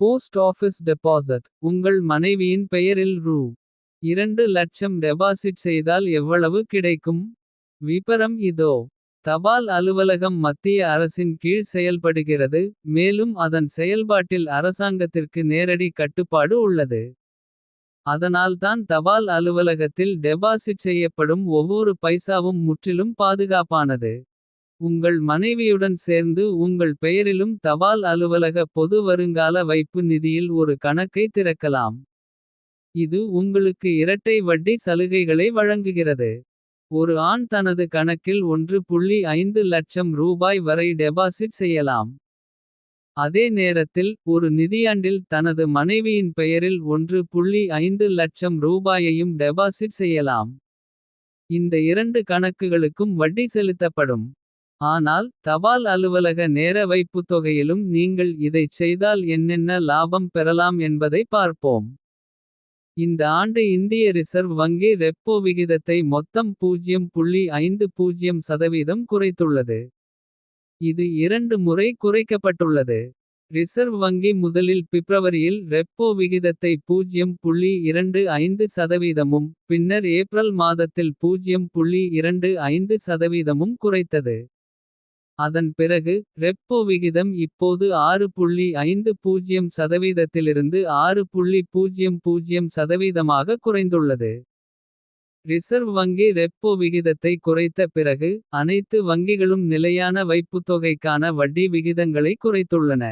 Post office deposit உங்கள் மனைவியின் பெயரில் ரூ. இரண்டு லட்சம் டெபாசிட் செய்தால் எவ்வளவு கிடைக்கும். விபரம் இதோ. தபால் அலுவலகம் மத்திய அரசின் கீழ் செயல்படுகிறது. மேலும் அதன் செயல்பாட்டில் அரசாங்கத்திற்கு நேரடி கட்டுப்பாடு உள்ளது. அதனால்தான் தபால் அலுவலகத்தில் டெபாசிட் செய்யப்படும். ஒவ்வொரு பைசாவும் முற்றிலும் பாதுகாப்பானது. உங்கள் மனைவியுடன் சேர்ந்து உங்கள் பெயரிலும் தபால் அலுவலக பொது வருங்கால வைப்பு நிதியில் ஒரு கணக்கை திறக்கலாம். இது உங்களுக்கு இரட்டை வட்டி சலுகைகளை வழங்குகிறது. ஒரு ஆண் தனது கணக்கில் 1.5 லட்சம் ரூபாய் வரை டெபாசிட் செய்யலாம். அதே நேரத்தில் ஒரு நிதியாண்டில் தனது மனைவியின் பெயரில் 1.5 லட்சம் ரூபாயையும் டெபாசிட் செய்யலாம். இந்த இரண்டு கணக்குகளுக்கும் வட்டி செலுத்தப்படும். ஆனால் தபால் அலுவலக நேர வைப்புத் தொகையிலும் நீங்கள் இதைச் செய்தால் என்னென்ன லாபம் பெறலாம் என்பதை பார்ப்போம். இந்த ஆண்டு இந்திய ரிசர்வ் வங்கி ரெப்போ விகிதத்தை மொத்தம் 0.50 சதவீதம் குறைத்துள்ளது. இது இரண்டு முறை குறைக்கப்பட்டுள்ளது. ரிசர்வ் வங்கி முதலில் பிப்ரவரியில் ரெப்போ விகிதத்தை 0.25 சதவீதமும். பின்னர் ஏப்ரல் மாதத்தில் 0.25 சதவீதமும் குறைத்தது. அதன் பிறகு ரெப்போ விகிதம் இப்போது 6.50 சதவீதத்திலிருந்து சதவீதமாக குறைந்துள்ளது. ரிசர்வ் வங்கி ரெப்போ விகிதத்தை குறைத்த பிறகு. அனைத்து வங்கிகளும் நிலையான வைப்புத்தொகைக்கான வட்டி விகிதங்களை குறைத்துள்ளன.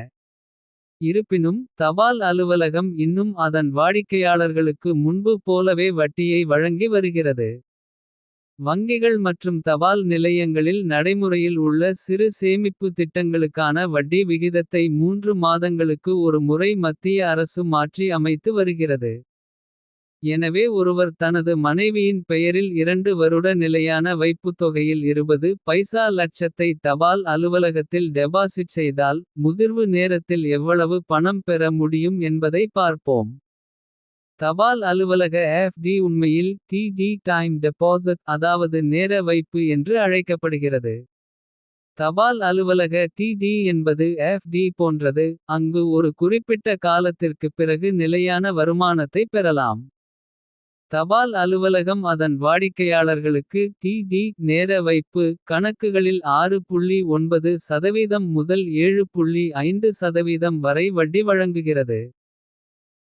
இருப்பினும் தபால் அலுவலகம் இன்னும் அதன் வாடிக்கையாளர்களுக்கு முன்பு போலவே வட்டியை வழங்கி வருகிறது. வங்கிகள் மற்றும் தபால் நிலையங்களில் நடைமுறையில் உள்ள சிறு சேமிப்பு திட்டங்களுக்கான வட்டி விகிதத்தை மூன்று மாதங்களுக்கு ஒரு முறை மத்திய அரசு மாற்றி அமைத்து வருகிறது. எனவே ஒருவர் தனது மனைவியின் பெயரில் இரண்டு வருட நிலையான வைப்புத்தொகையில் 20 பைசா லட்சத்தை தபால் அலுவலகத்தில் டெபாசிட் செய்தால். முதிர்வு நேரத்தில் எவ்வளவு பணம் பெற முடியும் என்பதை பார்ப்போம். தபால் அலுவலக டி உண்மையில் டிடி டைம் டெபாசிட் அதாவது நேர வைப்பு என்று அழைக்கப்படுகிறது. தபால் அலுவலக டிடி என்பது டி போன்றது. அங்கு ஒரு குறிப்பிட்ட காலத்திற்குப் பிறகு நிலையான வருமானத்தை பெறலாம். தபால் அலுவலகம் அதன் வாடிக்கையாளர்களுக்கு டிடி நேர வைப்பு கணக்குகளில் 6.9 சதவீதம் முதல் 7.5 சதவீதம் வரை வட்டி வழங்குகிறது.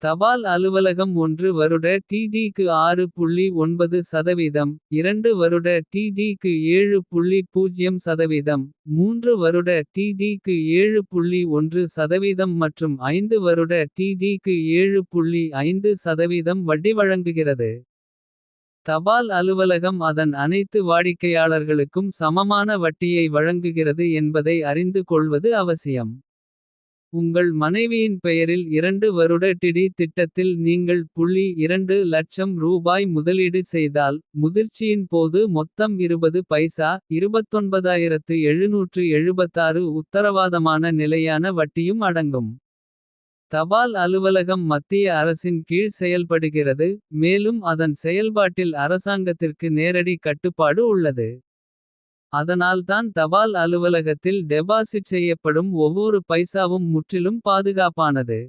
தபால் அலுவலகம் ஒன்று வருட டிடிக்கு ஆறு புள்ளி ஒன்பது சதவீதம். இரண்டு வருட டிடிக்கு ஏழு புள்ளி பூஜ்ஜியம் சதவீதம். மூன்று வருட டிடிக்கு ஏழு புள்ளி ஒன்று சதவீதம் மற்றும் ஐந்து வருட டிடிக்கு ஏழு புள்ளி ஐந்து சதவீதம் வட்டி வழங்குகிறது. தபால் அலுவலகம் அதன் அனைத்து வாடிக்கையாளர்களுக்கும் சமமான வட்டியை வழங்குகிறது என்பதை அறிந்து கொள்வது அவசியம். உங்கள் மனைவியின் பெயரில் இரண்டு வருட டிடி திட்டத்தில் நீங்கள். புள்ளி இரண்டு லட்சம் ரூபாய் முதலீடு செய்தால். முதிர்ச்சியின் போது மொத்தம் 20 பைசா 29776 உத்தரவாதமான நிலையான வட்டியும் அடங்கும். தபால் அலுவலகம் மத்திய அரசின் கீழ் செயல்படுகிறது. மேலும் அதன் செயல்பாட்டில் அரசாங்கத்திற்கு நேரடி கட்டுப்பாடு உள்ளது. அதனால்தான் தபால் அலுவலகத்தில் டெபாசிட் செய்யப்படும் ஒவ்வொரு பைசாவும் முற்றிலும் பாதுகாப்பானது.